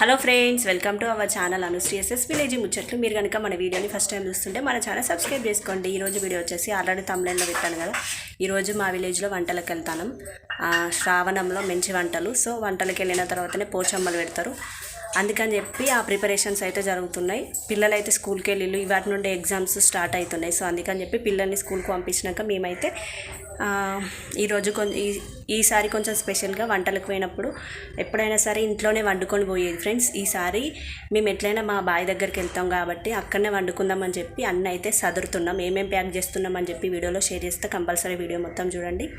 Hello friends welcome to our channel Anushri SS village ముచ్చట్లు మీరు కనుక మన వీడియోని ఫస్ట్ టైం చూస్తుంటే మన ఛానల్ సబ్స్క్రైబ్ చేసుకోండి. ఈరోజు వీడియో వచ్చేసి ఆల్రెడీ తమిళంలో పెట్టాను కదా. ఈరోజు మా విలేజ్లో వంటలకు వెళ్తాను. శ్రావణంలో మంచి వంటలు. సో వంటలకు వెళ్ళిన తర్వాతనే పోచమ్మలు పెడతారు. అందుకని చెప్పి ఆ ప్రిపరేషన్స్ అయితే జరుగుతున్నాయి. పిల్లలు అయితే స్కూల్కి వెళ్ళి వాటి నుండి ఎగ్జామ్స్ స్టార్ట్ అవుతున్నాయి. సో అందుకని చెప్పి పిల్లల్ని స్కూల్కి పంపించినాక మేమైతే ఈరోజు కొంచెం ఈ- ఈసారి కొంచెం స్పెషల్గా వంటలకు పోయినప్పుడు ఎప్పుడైనా సరే ఇంట్లోనే వండుకొని పోయేది ఫ్రెండ్స్. ఈసారి మేము ఎట్లయినా మా బాయ్ దగ్గరికి వెళ్తాం కాబట్టి అక్కడనే వండుకుందామని చెప్పి అన్న అయితే సదురుతున్నాం. ఏమేం ప్యాక్ చేస్తున్నామని చెప్పి వీడియోలో షేర్ చేస్తే. కంపల్సరీ వీడియో మొత్తం చూడండి.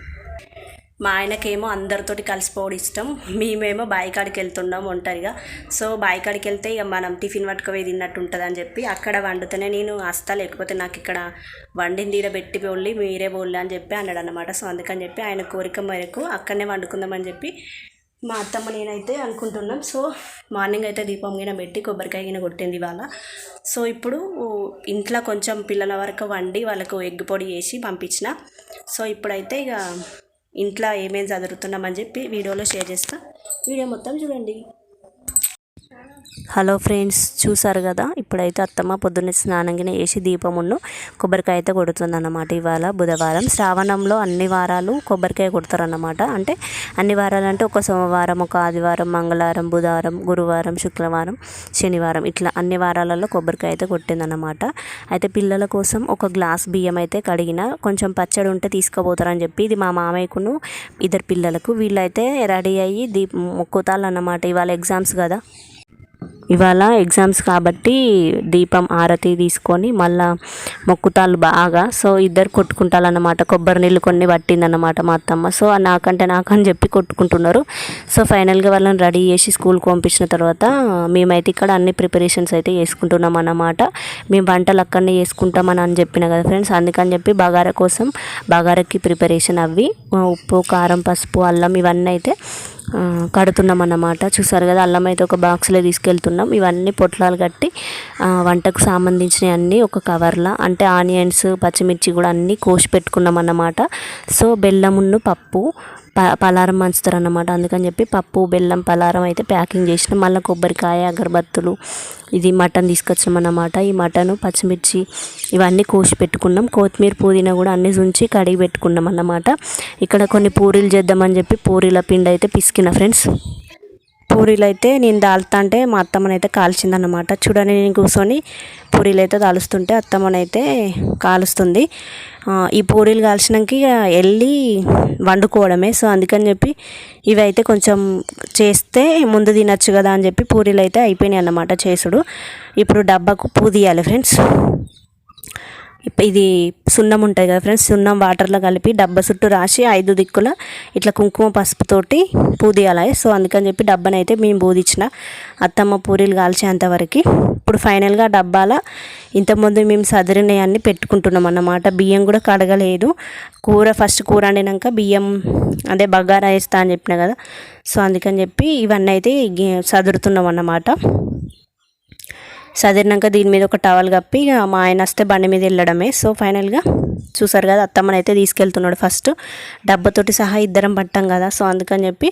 మా ఆయనకేమో అందరితోటి కలిసిపోవడం ఇష్టం. మేమేమో బాయి కాడికి వెళ్తున్నాం ఒంటరిగా. సో బాయి కాడికి వెళ్తే ఇక మనం టిఫిన్ పట్టుకుపోయి తిన్నట్టు ఉంటుంది అని చెప్పి అక్కడ వండుతూనే నేను వస్తా లేకపోతే నాకు ఇక్కడ వండింది ఈడ పెట్టి పోళ్ళి మీరే పోళ్ళి అని చెప్పి అన్నాడు అనమాట సో అందుకని చెప్పి ఆయన కోరిక మేరకు అక్కడనే వండుకుందామని చెప్పి మా అత్తమ్మ నేనైతే అనుకుంటున్నాం. సో మార్నింగ్ అయితే దీపం గిన పెట్టి కొబ్బరికాయ గిన కొట్టింది ఇవాళ. సో ఇప్పుడు ఇంట్లో కొంచెం పిల్లల వరకు వండి వాళ్ళకు ఎగ్ పొడి వేసి పంపించిన. సో ఇప్పుడైతే ఇక ఇంట్లో ఏమేమి చదువుతున్నామని చెప్పి వీడియోలో షేర్ చేస్తా. వీడియో మొత్తం చూడండి. హలో ఫ్రెండ్స్ చూసారు కదా? ఇప్పుడైతే అత్తమ్మ పొద్దున్నే స్నానంగానే వేసి దీపమును కొబ్బరికాయ అయితే కొడుతుందన్నమాట ఇవాళ బుధవారం. శ్రావణంలో అన్ని వారాలు కొబ్బరికాయ కొడతారన్నమాట. అంటే అన్ని వారాలు అంటే ఒక సోమవారం ఒక ఆదివారం మంగళవారం బుధవారం గురువారం శుక్రవారం శనివారం ఇట్లా అన్ని వారాలలో కొబ్బరికాయ అయితే కొట్టిందన్నమాట. అయితే పిల్లల కోసం ఒక గ్లాస్ బియ్యం అయితే కడిగిన కొంచెం పచ్చడి ఉంటే తీసుకుపోతారని చెప్పి ఇది మా మామయ్యకును ఇద్దరు పిల్లలకు వీళ్ళైతే రెడీ అయ్యి దీప్ అన్నమాట ఇవాళ ఎగ్జామ్స్ కదా. ఇవాళ ఎగ్జామ్స్ కాబట్టి దీపం ఆరతి తీసుకొని మళ్ళా మొక్కుతాళ్ళు బాగా. సో ఇద్దరు కొట్టుకుంటారన్నమాట కొబ్బరి నీళ్ళు కొన్ని పట్టిందన్నమాట మా అత్తమ్మ. సో నాకంటే నాకని చెప్పి కొట్టుకుంటున్నారు. సో ఫైనల్గా వాళ్ళని రెడీ చేసి స్కూల్కి పంపించిన తర్వాత మేమైతే ఇక్కడ అన్ని ప్రిపరేషన్స్ అయితే చేసుకుంటున్నాం అన్నమాట. మేము వంటలు అక్కడనే చేసుకుంటామని అని చెప్పిన కదా ఫ్రెండ్స్. అందుకని చెప్పి బగారా కోసం బగారాకి ప్రిపరేషన్ అవి ఉప్పు కారం పసుపు అల్లం ఇవన్నీ అయితే కడుతున్నాం అన్నమాట. చూసారు కదా అల్లం అయితే ఒక బాక్స్లో తీసుకెళ్తున్నాం. ఇవన్నీ పొట్లాలు కట్టి వంటకు సంబంధించినవి అన్నీ ఒక కవర్లో అంటే ఆనియన్స్ పచ్చిమిర్చి కూడా అన్నీ కోసి పెట్టుకున్నాం అన్నమాట. సో బెల్లమున్ను పప్పు ప పలారం పంచుతారు అన్నమాట అందుకని చెప్పి పప్పు బెల్లం పలారం అయితే ప్యాకింగ్ చేసినాం. మళ్ళీ కొబ్బరికాయ అగరబత్తులు ఇది మటన్ తీసుకొచ్చాం అన్నమాట ఈ మటన్ పచ్చిమిర్చి ఇవన్నీ కోసి పెట్టుకున్నాం. కొత్తిమీర పుదీనా కూడా అన్ని ఉంచి కడిగి పెట్టుకున్నాం అన్నమాట ఇక్కడ కొన్ని పూరీలు చేద్దామని చెప్పి పూరీల పిండి అయితే పిసికిన ఫ్రెండ్స్. పూరీలు అయితే నేను దాల్తా అంటే మా అత్తమ్మనైతే కాల్చిందన్నమాట. చూడండి నేను కూర్చొని పూరీలు అయితే అత్తమ్మని అత్తమ్మనైతే కాలుస్తుంది. ఈ పూరీలు కాల్చినాక ఇక వెళ్ళి వండుకోవడమే. సో అందుకని చెప్పి ఇవి అయితే కొంచెం చేస్తే ముందు తినచ్చు కదా అని చెప్పి పూరీలు అయితే అయిపోయినాయి అన్నమాట చేసుడు. ఇప్పుడు డబ్బాకు పూ తీయాలి ఫ్రెండ్స్. ఇది సున్నం ఉంటుంది కదా ఫ్రెండ్స్ సున్నం వాటర్లో కలిపి డబ్బా చుట్టూ రాసి ఐదు దిక్కుల ఇట్లా కుంకుమ పసుపుతోటి పూదియాలి. సో అందుకని చెప్పి డబ్బనైతే మేము పూదిచ్చిన అత్తమ్మ పూరీలు కాల్చేంతవరకు ఇప్పుడు ఫైనల్గా డబ్బాల ఇంతకుముందు మేము సదిరినవన్నీ పెట్టుకుంటున్నాం అన్నమాట. బియ్యం కూడా కడగలేదు. కూర ఫస్ట్ కూర వండినాక బియ్యం అదే బగారా వేస్తా అని చెప్పిన కదా. సో అందుకని చెప్పి ఇవన్నీ అయితే సదురుతున్నాం అన్నమాట. సదిరినాక దీని మీద ఒక టవల్ కప్పి ఇక మా ఆయన వస్తే బండి మీద వెళ్ళడమే. సో ఫైనల్గా చూసారు కదా అత్తమ్మని అయితే తీసుకెళ్తున్నాడు ఫస్ట్ డబ్బతోటి సహా ఇద్దరం పట్టాం కదా. సో అందుకని చెప్పి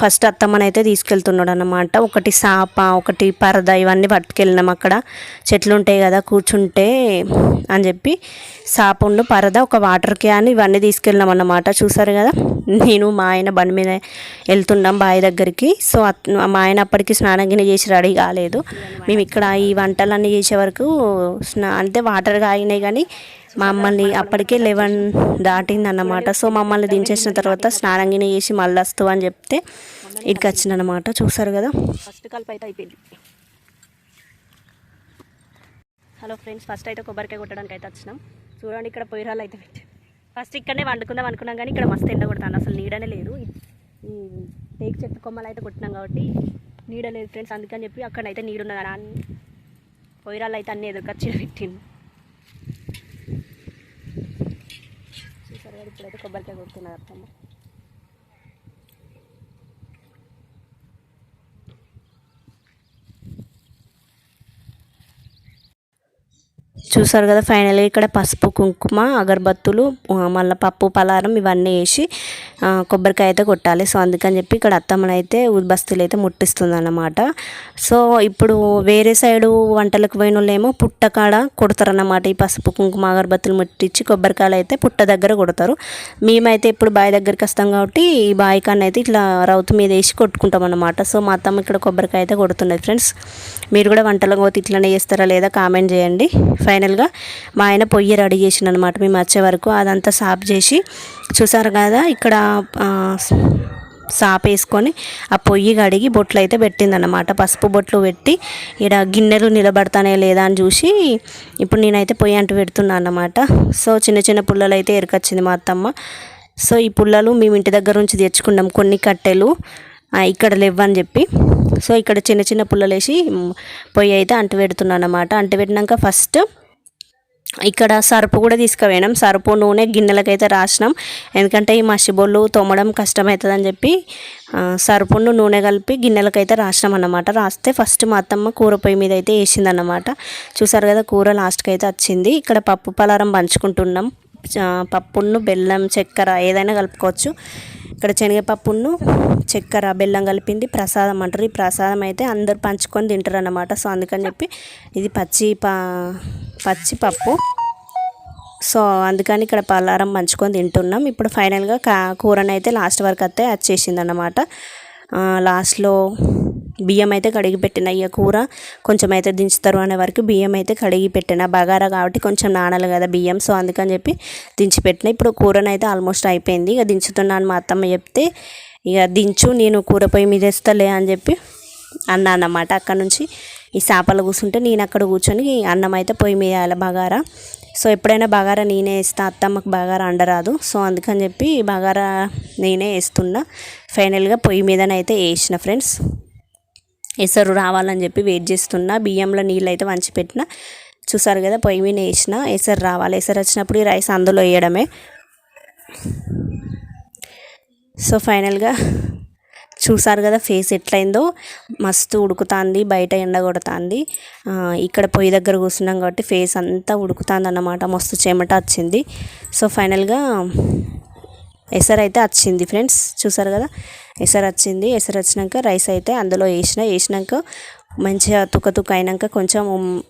ఫస్ట్ అత్తమ్మని అయితే తీసుకెళ్తున్నాడు అన్నమాట ఒకటి సాప ఒకటి పరద ఇవన్నీ పట్టుకెళ్ళినాం అక్కడ. చెట్లు ఉంటాయి కదా కూర్చుంటే అని చెప్పి సాపుండు పరద ఒక వాటర్ క్యాన్ ఇవన్నీ తీసుకెళ్ళినాం అన్నమాట. చూసారు కదా నేను మా ఆయన బండి మీద వెళ్తున్నాం బావి దగ్గరికి. సో మా ఆయన అప్పటికి స్నానం గిన్నె చేసి రెడీ కాలేదు. మేము ఇక్కడ ఈ వంటలన్నీ చేసే వరకు స్నా అంటే వాటర్ కాగినాయి కానీ మమ్మల్ని అప్పటికే లెవెన్ దాటింది అన్నమాట సో మమ్మల్ని దించేసిన తర్వాత స్నానంగిన చేసి మళ్ళీ వస్తావు అని చెప్తే ఇక్కడికి వచ్చిందనమాట చూసారు కదా? ఫస్ట్ కల్ప అయితే అయిపోయింది. హలో ఫ్రెండ్స్ ఫస్ట్ అయితే కొబ్బరికాయ కొట్టడానికి అయితే వచ్చినాం. చూడండి ఇక్కడ పొయ్యిరాలు అయితే పెట్టి ఫస్ట్ ఇక్కడనే వండుకుందాం అనుకున్నాం కానీ ఇక్కడ మస్తు ఎండ కొడతాను అసలు నీడనే లేదు. ఈ టేక్ చెట్టు కొమ్మలు అయితే కొట్టినాం కాబట్టి నీడ లేదు ఫ్రెండ్స్. అందుకని చెప్పి అక్కడైతే నీడున్నదా అన్ని పొయ్యిరాలు అయితే అన్నీ ఎదురుకొచ్చి పెట్టింది చూసారు ఇప్పుడైతే కొబ్బరికాయ కొడుతున్నారు అత్తమ్మ. చూసారు కదా ఫైనల్గా ఇక్కడ పసుపు కుంకుమ అగరబత్తులు మళ్ళీ పప్పు పలారం ఇవన్నీ వేసి కొబ్బరికాయ అయితే కొట్టాలి. సో అందుకని చెప్పి ఇక్కడ అత్తమ్మనైతే ఉద్బస్తులు అయితే ముట్టిస్తుంది అన్నమాట సో ఇప్పుడు వేరే సైడు వంటలకు పోయిన వాళ్ళేమో పుట్ట కాడ కొడతారన్నమాట. ఈ పసుపు కుంకుమ అగరబత్తులు ముట్టించి కొబ్బరికాయలు అయితే పుట్ట దగ్గర కొడతారు. మేమైతే ఇప్పుడు బావి దగ్గరికి వస్తాం కాబట్టి ఈ బావి కాన్న అయితే ఇట్లా రౌతు మీద వేసి కొట్టుకుంటాం అన్నమాట సో మా అత్తమ్మ ఇక్కడ కొబ్బరికాయ అయితే కొడుతున్నది ఫ్రెండ్స్ మీరు కూడా వంటలకు పోతే ఇట్లనే చేస్తారా లేదా కామెంట్ చేయండి. ఫైనల్గా మా ఆయన పొయ్యి రెడీ చేసిన అనమాట మేము వచ్చే వరకు అదంతా సాప్ చేసి చూసారు కదా ఇక్కడ సాప్ వేసుకొని ఆ పొయ్యి కడిగి బొట్లు అయితే పెట్టిందన్నమాట. పసుపు బొట్లు పెట్టి ఇక్కడ గిన్నెలు నిలబడతానే లేదా అని చూసి ఇప్పుడు నేనైతే పొయ్యి అంటూ పెడుతున్నాను అన్నమాట. సో చిన్న చిన్న పుల్లలు అయితే ఎరకొచ్చింది మా అత్తమ్మ. సో ఈ పుల్లలు మేము ఇంటి దగ్గర నుంచి తెచ్చుకున్నాం కొన్ని కట్టెలు ఇక్కడ లేవని చెప్పి. సో ఇక్కడ చిన్న చిన్న పుల్లలు వేసి పొయ్యి అయితే అంటు పెడుతున్నాను అన్నమాట. అంటు పెట్టినాక ఫస్ట్ ఇక్కడ సరుపు కూడా తీసుకుపోయినాం. సరుపు నూనె గిన్నెలకైతే రాసినాం. ఎందుకంటే ఈ మసిబొళ్ళు తోమడం కష్టమవుతుందని చెప్పి సరుపును నూనె కలిపి గిన్నెలకైతే రాసినాం అన్నమాట రాస్తే ఫస్ట్ మా అత్తమ్మ కూర పొయ్యి మీద అయితే వేసిందన్నమాట. చూసారు కదా కూర లాస్ట్కి అయితే వచ్చింది. ఇక్కడ పప్పు పలారం పంచుకుంటున్నాం. పప్పును బెల్లం చక్కెర ఏదైనా కలుపుకోవచ్చు. ఇక్కడ శనగపప్పును చక్కెర బెల్లం కలిపింది. ప్రసాదం అంటారు. ఈ ప్రసాదం అయితే అందరు పంచుకొని తింటారు అన్నమాట సో అందుకని చెప్పి ఇది పచ్చి పా పచ్చిపప్పు. సో అందుకని ఇక్కడ పలారం పంచుకొని తింటున్నాం. ఇప్పుడు ఫైనల్గా కా కూరని అయితే లాస్ట్ వరకు అయితే వచ్చేసింది అన్నమాట లాస్ట్లో బియ్యం అయితే కడిగి పెట్టిన ఇక కూర. కొంచెం అయితే దించుతారు అనే వరకు బియ్యం అయితే కడిగి పెట్టిన. బగారా కాబట్టి కొంచెం నానాలి కదా బియ్యం. సో అందుకని చెప్పి దించి పెట్టిన. ఇప్పుడు కూరని అయితే ఆల్మోస్ట్ అయిపోయింది. ఇక దించుతున్నాను మా అత్తమ్మ చెప్తే ఇక దించు నేను కూర పొయ్యి మీద వేస్తలే అని చెప్పి అన్నా అన్నమాట అక్కడ నుంచి. ఈ చేపలు కూర్చుంటే నేను అక్కడ కూర్చొని అన్నం అయితే పొయ్యి మీద వేయాలి బగారా. సో ఎప్పుడైనా బగారా నేనే వేస్తా అత్తమ్మకు బగారా అండరాదు. సో అందుకని చెప్పి బగారా నేనే వేస్తున్నా. ఫైనల్గా పొయ్యి మీదనైతే వేసిన ఫ్రెండ్స్. ఎసరు రావాలని చెప్పి వెయిట్ చేస్తున్నా. బియ్యంలో నీళ్ళు అయితే వంచి పెట్టిన. చూసారు కదా పొయ్యి మీద వేసిన ఎసరు రావాలి. ఎసరు వచ్చినప్పుడు ఈ రైస్ అందులో వేయడమే. సో ఫైనల్గా చూసారు కదా ఫేస్ ఎట్లయిందో? మస్తు ఉడుకుతుంది బయట ఎండ కొడుతుంది. ఇక్కడ పొయ్యి దగ్గర కూర్చున్నాం కాబట్టి ఫేస్ అంతా ఉడుకుతుంది అన్నమాట మస్తు చెమట వచ్చింది. సో ఫైనల్గా ఎసర్ అయితే వచ్చింది ఫ్రెండ్స్ చూసారు కదా? ఎసర్ వచ్చింది ఎసర్ వచ్చినాక రైస్ అయితే అందులో వేసిన వేసినాక మంచిగా తుక్క అయినాక కొంచెం ఉమ్-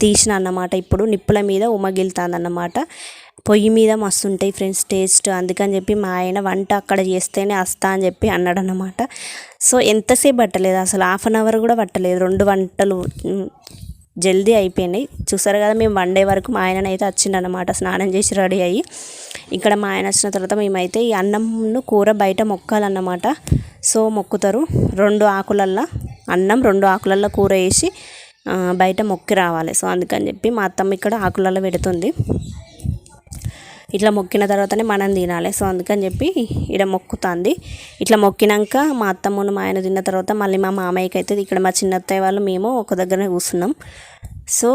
తీసిన అన్నమాట. ఇప్పుడు నిప్పుల మీద ఉమ్మగిలుతుంది అన్నమాట పొయ్యి మీద మస్తు ఉంటాయి ఫ్రెండ్స్ టేస్ట్ అందుకని చెప్పి మా ఆయన వంట అక్కడ చేస్తేనే వస్తా అని చెప్పి అన్నాడు అనమాట సో ఎంతసేపు పట్టలేదు? అసలు హాఫ్ అన్ అవర్ కూడా పట్టలేదు. రెండు వంటలు జల్దీ అయిపోయినాయి. చూసారు కదా మేము వన్ డే వరకు మా ఆయన అయితే వచ్చిండనమాట స్నానం చేసి రెడీ అయ్యి ఇక్కడ మా ఆయన వచ్చిన తర్వాత మేమైతే ఈ అన్నంను కూర బయట మొక్కాలన్నమాట. సో మొక్కుతారు. రెండు ఆకులల్లో అన్నం రెండు ఆకులల్లో కూర వేసి బయట మొక్కి రావాలి. సో అందుకని చెప్పి మా అత్తమ్మ ఇక్కడ ఆకులలో పెడుతుంది. ఇట్లా మొక్కిన తర్వాతనే మనం తినాలి. సో అందుకని చెప్పి ఇక్కడ మొక్కుతుంది. ఇట్లా మొక్కినాక మా అత్తమ్మను మా ఆయన తిన్న తర్వాత మళ్ళీ మా మామయ్యకి అయితే ఇక్కడ మా చిన్నత్తయ్య వాళ్ళు మేము ఒక దగ్గరనే కూర్చున్నాం. సో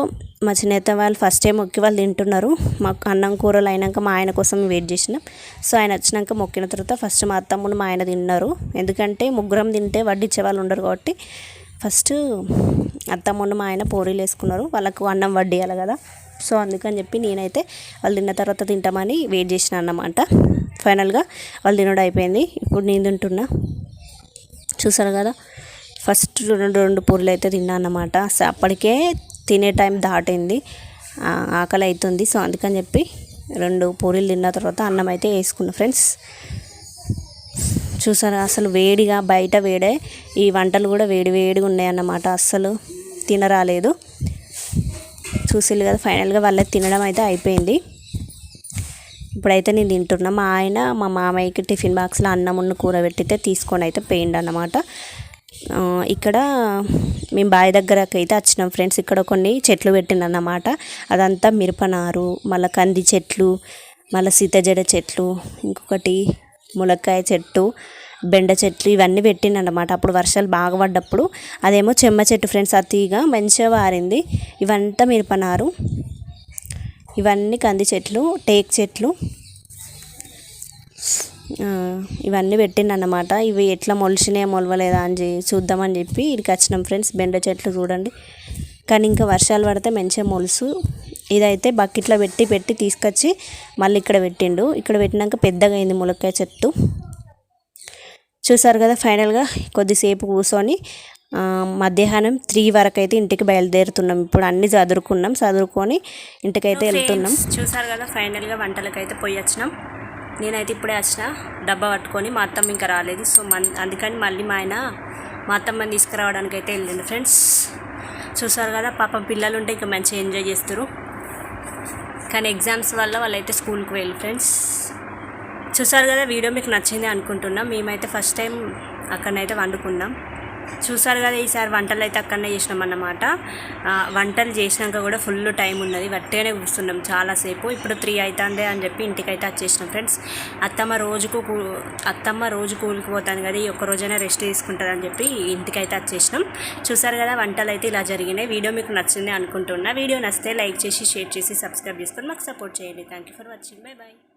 మా చిన్నత్తయ్య వాళ్ళు ఫస్ట్ టైం మొక్కి వాళ్ళు తింటున్నారు. మాకు అన్నం కూరలు అయినాక మా ఆయన కోసం వెయిట్ చేసినాం. సో ఆయన వచ్చినాక మొక్కిన తర్వాత ఫస్ట్ మా అత్తమ్మను మా ఆయన తిన్నారు. ఎందుకంటే ముగ్గురం తింటే వడ్డిచ్చే వాళ్ళు ఉండరు కాబట్టి ఫస్ట్ అత్తమ్మను మా ఆయన పూరీలు వేసుకున్నారు. వాళ్ళకు అన్నం వడ్డీయాలి కదా. సో అందుకని చెప్పి నేనైతే వాళ్ళు తిన్న తర్వాత తింటామని వెయిట్ చేసిన అన్నమాట. ఫైనల్గా వాళ్ళు తినడం అయిపోయింది. ఇప్పుడు నేను తింటున్నా. చూసారు కదా? ఫస్ట్ రెండు రెండు పూరీలు అయితే తిన్నా అన్నమాట. అప్పటికే తినే టైం దాటింది. ఆకలి అవుతుంది సో అందుకని చెప్పి రెండు పూరీలు తిన్న తర్వాత అన్నం అయితే వేసుకున్నా ఫ్రెండ్స్. చూసారు? అసలు వేడిగా బయట వేడే ఈ వంటలు కూడా వేడి వేడిగా ఉన్నాయన్నమాట అస్సలు తినరాలేదు. చూసిల్లు కదా ఫైనల్గా వాళ్ళకి తినడం అయితే అయిపోయింది. ఇప్పుడైతే నేను తింటున్నా. మా ఆయన మా మామయ్యకి టిఫిన్ బాక్స్లో అన్నం ఉన్న కూర పెట్టితే తీసుకొని అయితే పోయిండు అన్నమాట ఇక్కడ మేము బావి దగ్గరకు అయితే వచ్చినాం ఫ్రెండ్స్. ఇక్కడ కొన్ని చెట్లు పెట్టిందన్నమాట అదంతా మిరపనారు మళ్ళీ కంది చెట్లు మళ్ళీ సీతజడ చెట్లు ఇంకొకటి ములక్కాయ చెట్టు. బెండ చెట్లు ఇవన్నీ పెట్టిండనమాట అప్పుడు వర్షాలు బాగా పడ్డప్పుడు అదేమో చెమ్మ చెట్టు ఫ్రెండ్స్ ఆ తీగ మంచిగా వారింది. ఇవంతా మిరపనారు. ఇవన్నీ కంది చెట్లు టేక్ చెట్లు. ఇవన్నీ ఇవన్నీ పెట్టిండనమాట ఇవి ఎట్లా మొలిచినాయో మొలవలేదా అని చూద్దామని చెప్పి ఇక్కడికి వచ్చినాం ఫ్రెండ్స్. బెండ చెట్లు చూడండి. కానీ ఇంకా వర్షాలు పడితే మంచిగా మొలుసు. ఇదైతే బకెట్లో పెట్టి పెట్టి తీసుకొచ్చి మళ్ళీ ఇక్కడ పెట్టిండు. ఇక్కడ పెట్టినాక పెద్దగా అయింది ములక్కాయ చెట్టు. చూసారు కదా ఫైనల్గా కొద్దిసేపు కూర్చొని మధ్యాహ్నం త్రీ వరకు అయితే ఇంటికి బయలుదేరుతున్నాం. ఇప్పుడు అన్ని చదువుకున్నాం చదువుకొని ఇంటికైతే వెళ్తున్నాం. చూసారు కదా ఫైనల్గా వంటలకైతే అయితే పోయి వచ్చినాం. నేనైతే ఇప్పుడే వచ్చిన డబ్బా పట్టుకొని మా అత్తమ్మ ఇంకా రాలేదు. సో మన్ అందుకని మళ్ళీ మా ఆయన మా అత్తమ్మని తీసుకురావడానికి అయితే వెళ్ళిండు ఫ్రెండ్స్ చూసారు కదా పాపం పిల్లలు ఉంటే ఇంకా మంచిగా ఎంజాయ్ చేస్తారు కానీ ఎగ్జామ్స్ వల్ల వాళ్ళైతే స్కూల్కి వెళ్ళి ఫ్రెండ్స్ చూసారు కదా వీడియో మీకు నచ్చింది అనుకుంటున్నాం. మేమైతే ఫస్ట్ టైం అక్కడనైతే వండుకున్నాం. చూసారు కదా ఈసారి వంటలు అయితే అక్కడనే చేసినాం అన్నమాట. వంటలు చేసినాక కూడా ఫుల్ టైం ఉన్నది. వట్టేనే కూర్చున్నాం చాలాసేపు ఇప్పుడు త్రీ అవుతుంది అని చెప్పి ఇంటికైతే వచ్చేసినాం ఫ్రెండ్స్ అత్తమ్మ రోజుకు కూ- అత్తమ్మ రోజు కూలికి పోతాను కదా ఈ ఒక్క రోజైనా రెస్ట్ అని చెప్పి ఇంటికైతే వచ్చేసినాం. చూసారు కదా వంటలు అయితే ఇలా జరిగినాయి. వీడియో మీకు నచ్చింది అనుకుంటున్నా. వీడియో నచ్చితే లైక్ చేసి షేర్ చేసి సబ్స్క్రైబ్ చేసుకొని మాకు సపోర్ట్ చేయండి. Thank you for watching bye bye